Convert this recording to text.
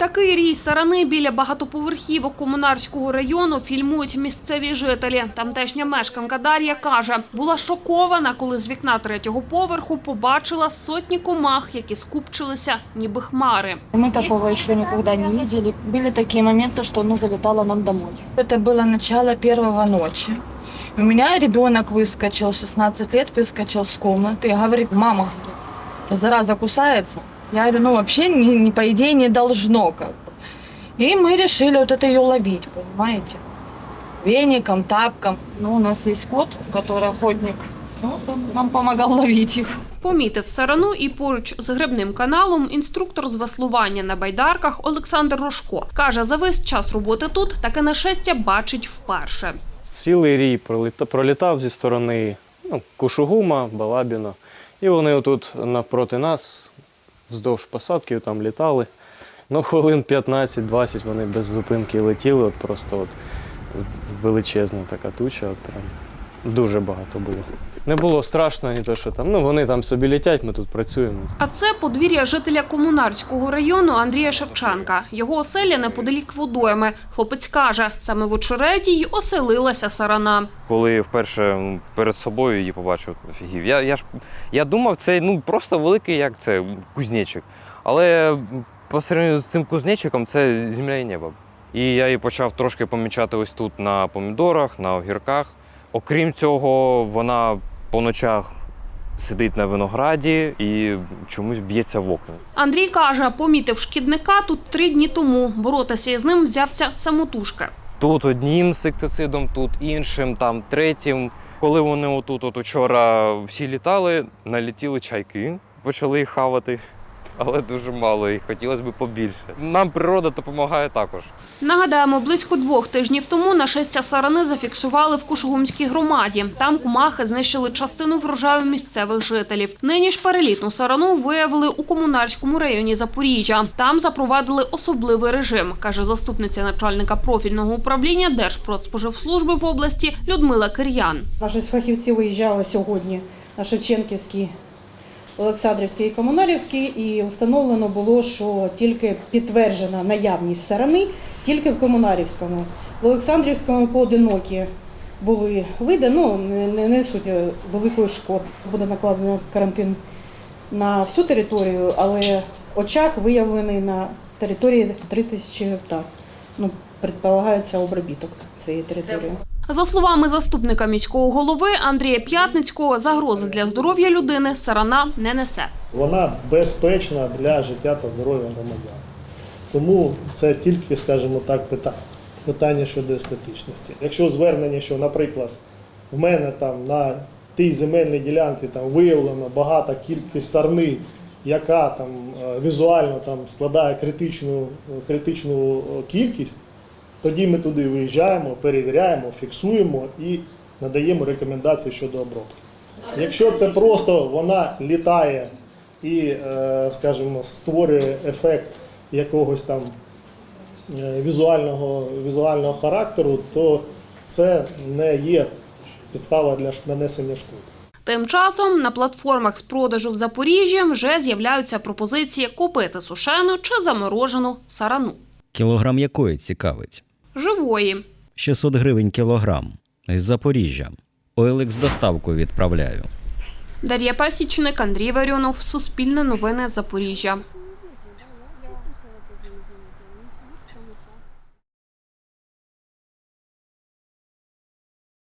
Такий рій сарани біля багатоповерхівок комунарського району фільмують місцеві жителі. Тамтешня мешканка Дар'я каже, була шокована, коли з вікна третього поверху побачила сотні комах, які скупчилися, ніби хмари. Мы такого еще никогда не видели. Были такие моменты, что оно залетало нам домой. Это было начало первого ночи. У меня ребенок выскочил, 16 лет, выскочил с комнаты и говорит, мама, говорит, эта зараза кусается. Я говорю, ну вообще, не, не, по идее, не должно как бы. И мы решили вот это ее ловить, понимаете? Веником, тапком. Ну, у нас есть кот, который охотник. Вот он нам помогал ловить их. Помітив сарану і поруч з грибним каналом інструктор з веслування на байдарках Олександр Рожко. Каже, за весь час роботи тут таке нашестя бачить вперше. Цілий рій проліта- пролітав зі сторони ну, Кушугума, Балабіна. І вони отут навпроти нас, вздовж посадків там літали. Ну, хвилин 15-20 вони без зупинки летіли, от просто от величезна така туча. От прям дуже багато було. Не було страшно, ні то, що там. Ну, вони там собі літять, ми тут працюємо. А це подвір'я жителя комунарського району Андрія Шевченка. Його оселя неподалік водойми. Хлопець каже, саме в очереті й оселилася сарана. Коли вперше перед собою її побачив, офігів. Я, я ж я думав, це ну просто великий, як це кузнечик. Але по сравненню з цим кузнечиком це земля і небо. І я її почав трошки помічати ось тут на помідорах, на огірках. Окрім цього, вона по ночах сидить на винограді і чомусь б'ється в окна. Андрій каже, помітив шкідника тут три дні тому. Боротися із ним взявся самотужки. Тут одним інсектицидом, тут іншим, там третім. Коли вони отут от учора всі літали, налетіли чайки, почали їх хавати, але дуже мало і хотілося б побільше. Нам природа допомагає також. Нагадаємо, близько двох тижнів тому нашестя сарани зафіксували в Кушугумській громаді. Там кумахи знищили частину врожаю місцевих жителів. Нині ж перелітну сарану виявили у комунарському районі Запоріжжя. Там запровадили особливий режим, каже заступниця начальника профільного управління Держпродспоживслужби в області Людмила Кир'ян. Наші фахівці виїжджали сьогодні на Шевченківський, Олександрівський і Комунарівський, і встановлено було, що тільки підтверджена наявність сарани тільки в Комунарівському. В Олександрівському поодинокі були види, ну не, не несуть великої шкоди. Буде накладено карантин на всю територію, але очаг виявлений на території 3000 гектар. Ну, предполагається обробіток цієї території. За словами заступника міського голови Андрія П'ятницького, загрози для здоров'я людини сарана не несе. вона безпечна для життя та здоров'я громадян. Тому це тільки, скажімо так, питання, питання щодо естетичності. Якщо звернення, що, наприклад, в мене там на тій земельній ділянці там виявлено багата кількість сарни, яка там е, візуально там складає критичну, критичну е, кількість, тоді ми туди виїжджаємо, перевіряємо, фіксуємо і надаємо рекомендації щодо обробки. Якщо це просто вона літає і, е, скажімо, створює ефект якогось там е, візуального, візуального характеру, то це не є підстава для нанесення шкоди. Тим часом на платформах з продажу в Запоріжжі вже з'являються пропозиції купити сушену чи заморожену сарану. Кілограм якої цікавить? Живої. 600 гривень кілограм. З Запоріжжя. OLX доставку відправляю. Дар'я Пасічник, Андрій Варіонов, Суспільне новини Запоріжжя.